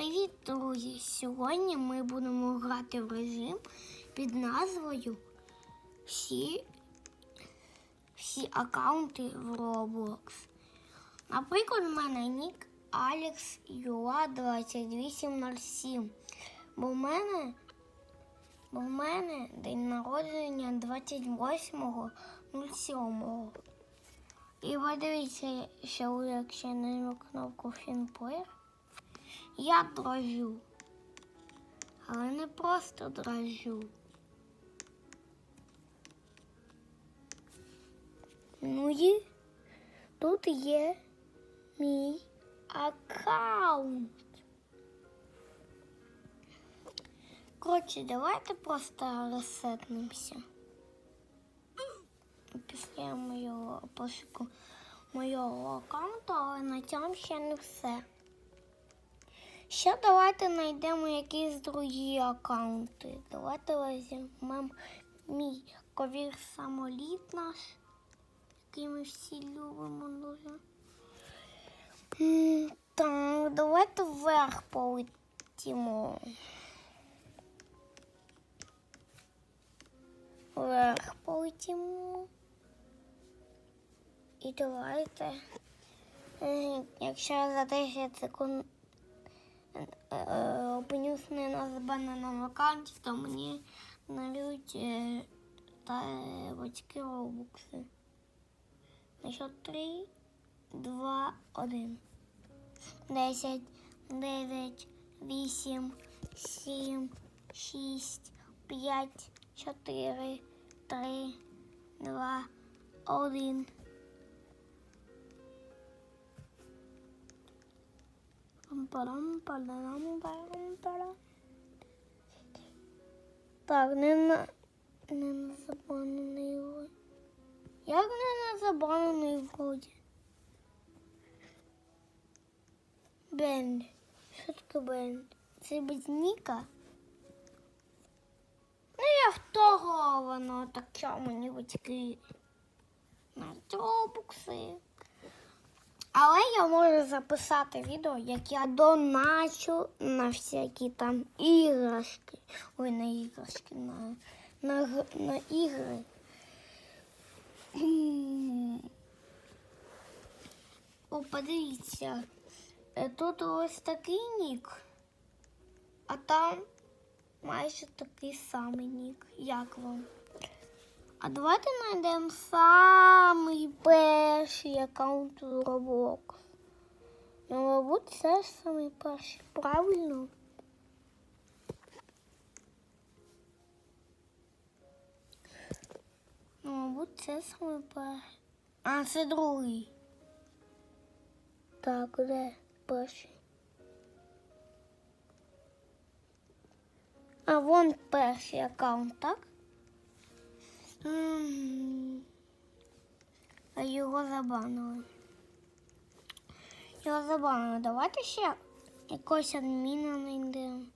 Привіт, друзі! Сьогодні ми будемо грати в режим під назвою Всі, всі аккаунти в Roblox. Наприклад, в мене нік Alex UA 2807. Бо в мене, бо в мене день народження 28.07. І подивіться, що якщо я нажму кнопку Фінплеєр, я дрожу. Але не просто дрожу. Ну і тут є мій аккаунт. Коротше, давайте просто ресетнемося. Після моєго пошуку моєго аккаунту, але на цьому ще не все. Ще давайте знайдемо якісь другі аккаунти. Давайте візьмемо мій ковір самоліт наш, який ми всі любимо дуже. Так, давайте вверх полетімо. Вверх полетімо. І давайте, е, якщо за 10 секунд опинюсь не на забаненому аккаунті, то мені налють е, та батьки робукси. На що 3, 2, 1. 10, 9, 8, 7, 6, 5, 4, 3, 2, 1. Так, не на не на вроді. Як не на забанений вроді? Бенд. Що таке бенд? Це без? Ну я вторговано, так чому мені батьки на робокси. Але я можу записати відео, як я доначу на всякі там іграшки. Ой, на іграшки, на, на, на ігри. О, подивіться. Е, Тут ось такий нік, а там майже такий самий нік. Як вам? А давайте знайдемо самий перший аккаунт у Roblox. Ну, мабуть, це ж самий перший. Правильно? Ну, мабуть, це самий перший. А, це другий. Так, де перший? А вон перший аккаунт, так? М, А його забанили. Його забанили. Давайте ще якогось адміна знайдемо.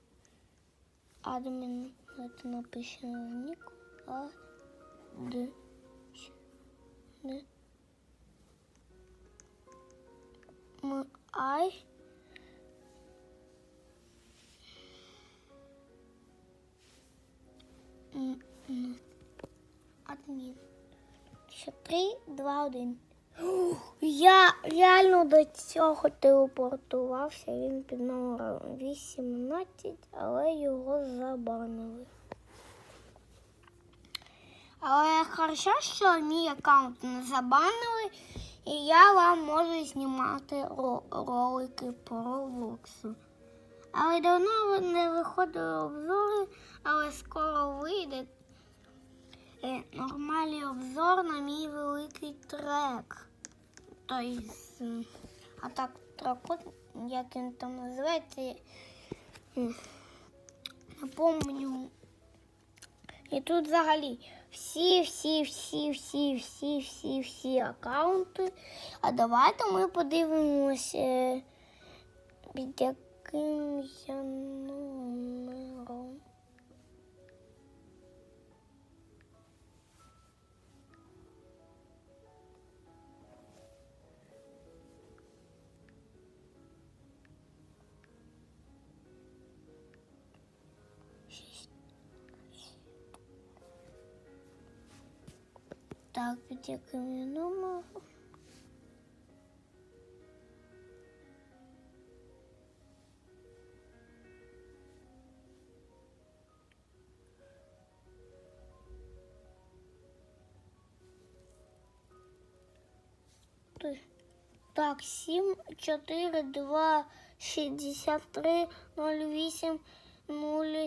Адмін. Давайте напишемо нік. А. Д. Д. М. Ай. М. М. Адмін. Ще три, два, один. Я реально до цього телепортувався. Він під номером 18, але його забанили. Але хорошо, що мій аккаунт не забанили, і я вам можу знімати ролики по Роблоксу. Але давно не виходили обзори, але скоро вийде нормальний обзор на мій великий трек. Тобто, а так тракот, як він там називається, м, не помню. І тут взагалі всі, всі, всі, всі, всі, всі, всі аккаунти. А давайте ми подивимося, е, під яким я номером. Так, під яким я номером? Так, 7, 4, 2, 63, 08,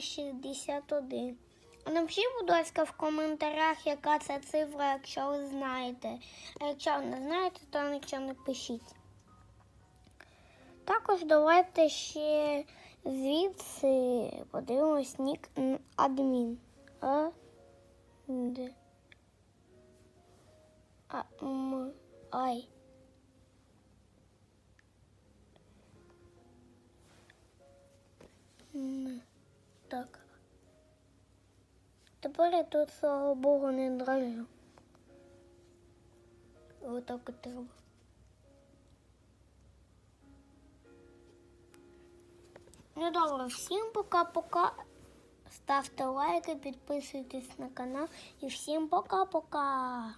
061. Напишіть, будь ласка, в коментарях, яка це цифра, якщо ви знаєте. А якщо не знаєте, то нічого не пишіть. Також давайте ще звідси подивимось нік адмін. А, Д. А, М, Ай. Так. Тепер я тут, слава Богу, не дрожу. Отак от треба. Ну добре, всім пока-пока. Ставте лайки, підписуйтесь на канал і всім пока-пока.